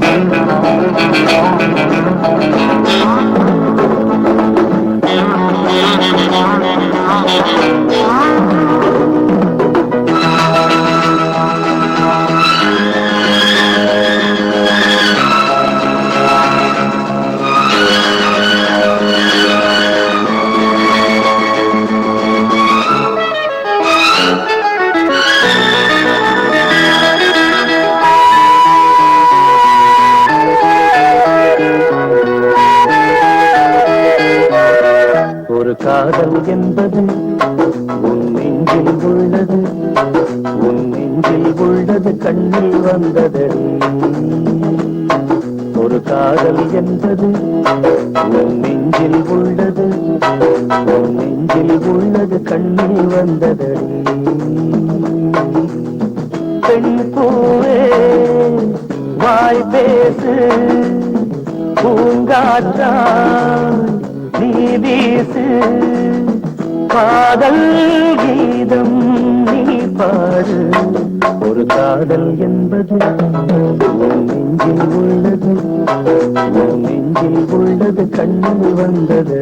Thank you. காதல் என்பது உன் நெஞ்சில் உள்ளது உன் நெஞ்சில் உள்ளது கண்ணில் வந்தது. ஒரு காதல் என்பது உன் நெஞ்சில் உள்ளது உன் நெஞ்சில் உள்ளது கண்ணில் வந்தது. பெண் பூவே வாய் பேசு பூங்காற்றாய் வீசு. காதல் கீதம் நீ பாடு. ஒரு காதல் என்பது நெஞ்சில் உள்ளது. நெஞ்சில் உள்ளது கண்ணில் வந்ததே.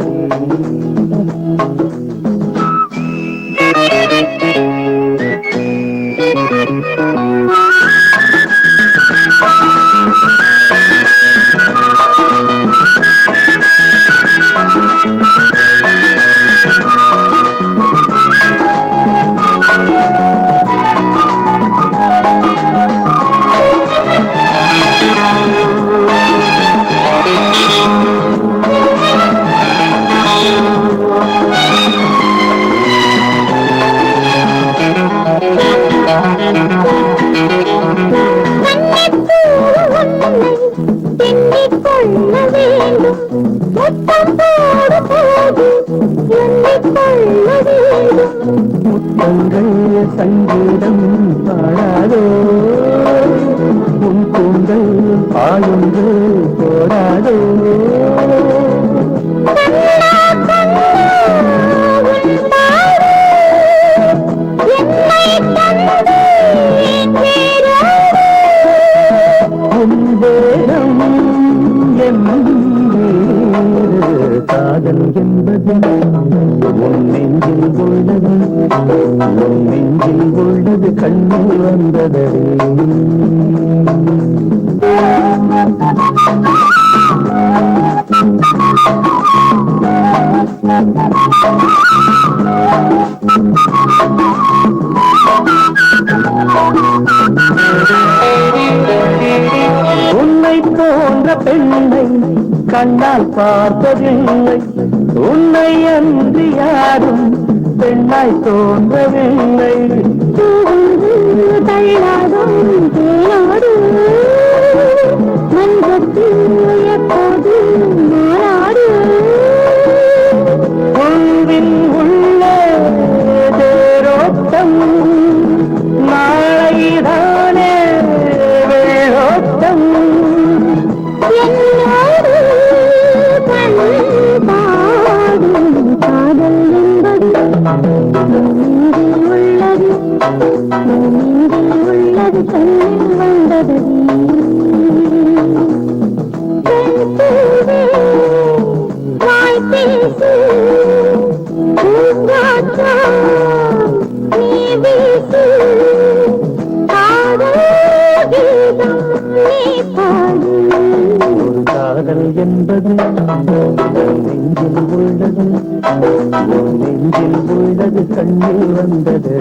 முத்தம் போடு போது எண்ணிக்கொள்ள முத்தங்கள் சங்கீதம் பாடாதோ. உன் கூந்தல் பாயுங்கள் காதல் என்பது உன் நெஞ்சில் உள்ளது. உன் நெஞ்சில் உள்ளது கண்ணில் வந்ததே உன்னை போன்ற பெண்ணை கண்ணால் பார்த்ததில்லை உன்னை அன்று யாரும் பெண்ணாய் தோன்றவில்லை. தள்ளாடும் என்பது உன் நெஞ்சில் உள்ளது. உன் நெஞ்சில் உள்ளது கண்ணில் வந்ததே